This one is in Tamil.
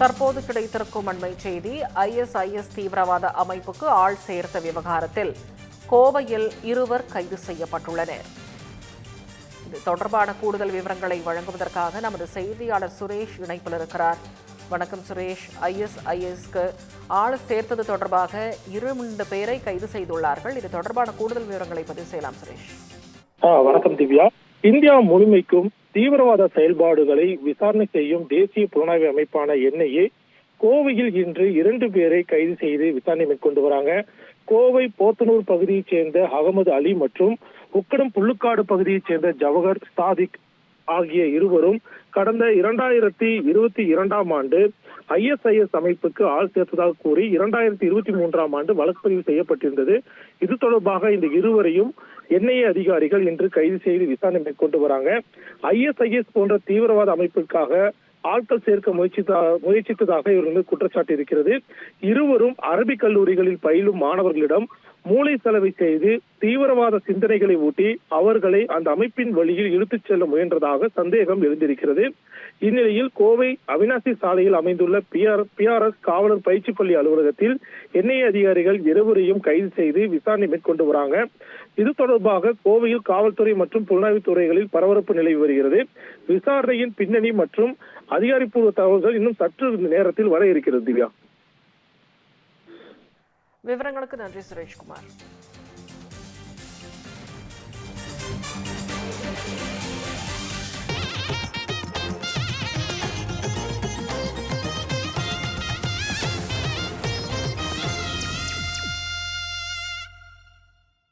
தற்போது கிடைத்திருக்கும் அண்மை செய்தி ஐஎஸ்ஐஎஸ் தீவிரவாத அமைப்புக்கு ஆள் சேர்த்த விவகாரத்தில் கோவையில் இருவர் கைது செய்யப்பட்டுள்ளனர். இது தொடர்பான கூடுதல் விவரங்களை வழங்குவதற்காக நமது செய்தியாளர் சுரேஷ் இணைப்பில் இருக்கிறார். வணக்கம் சுரேஷ். ஐஎஸ்ஐஎஸ்க்கு ஆள் சேர்த்தது தொடர்பாக இரண்டு பேரை கைது செய்துள்ளார்கள். இது தொடர்பான கூடுதல் விவரங்களை பதிவு செய்யலாம் சுரேஷ். வணக்கம் திவ்யா. இந்தியா முழுமைக்கும் தீவிரவாத செயல்பாடுகளை விசாரணை செய்யும் தேசிய புலனாய்வு அமைப்பான என்ஐஏ கோவையில் இன்று இரண்டு பேரை கைது செய்து விசாரணை மேற்கொண்டு வராங்க. கோவை போத்தனூர் பகுதியைச் சேர்ந்த அகமது அலி மற்றும் உக்கடம் புல்லுக்காடு பகுதியைச் சேர்ந்த ஜவஹர் சாதிக் ஆகிய இருவரும் கடந்த இரண்டாயிரத்தி இருபத்தி இரண்டாம் ஆண்டு ஐஎஸ்ஐஎஸ் அமைப்புக்கு ஆள் சேர்த்ததாக கூறி இரண்டாயிரத்தி இருபத்தி மூன்றாம் ஆண்டு வழக்கு பதிவு செய்யப்பட்டிருந்தது. இது தொடர்பாக இந்த இருவரையும் என்ஐஏ அதிகாரிகள் இன்று கைது செய்து விசாரணை மேற்கொண்டு வராங்க. ஐஎஸ்ஐஎஸ் போன்ற தீவிரவாத அமைப்பிற்காக ஆட்கள் சேர்க்க முயற்சித்தா முயற்சித்ததாக இவர்கள் குற்றச்சாட்டு இருக்கிறது. இருவரும் அரபிக் கல்லூரிகளில் பயிலும் மாணவர்களிடம் மூளை செலவை செய்து தீவிரவாத சிந்தனைகளை ஊட்டி அவர்களை அந்த அமைப்பின் வழியில் இழுத்துச் செல்ல முயன்றதாக சந்தேகம் எழுந்திருக்கிறது. இந்நிலையில் கோவை அவினாசி சாலையில் அமைந்துள்ள பிஆர் பிஆர்எஸ் காவலர் பயிற்சி பள்ளி அலுவலகத்தில் என்ஐஏ அதிகாரிகள் இருவரையும் கைது செய்து விசாரணை மேற்கொண்டு வராங்க. இது தொடர்பாக கோவையில் காவல்துறை மற்றும் புலனாய்வுத் துறைகளில் பரபரப்பு நிலவி வருகிறது. விசாரணையின் பின்னணி மற்றும் அதிகாரிப்பூர்வ தகவல்கள் இன்னும் சற்று நேரத்தில் வர இருக்கிறது திவ்யா. വിവരങ്ങൾക്ക് നന്ദി സുരേഷ് കുമാർ.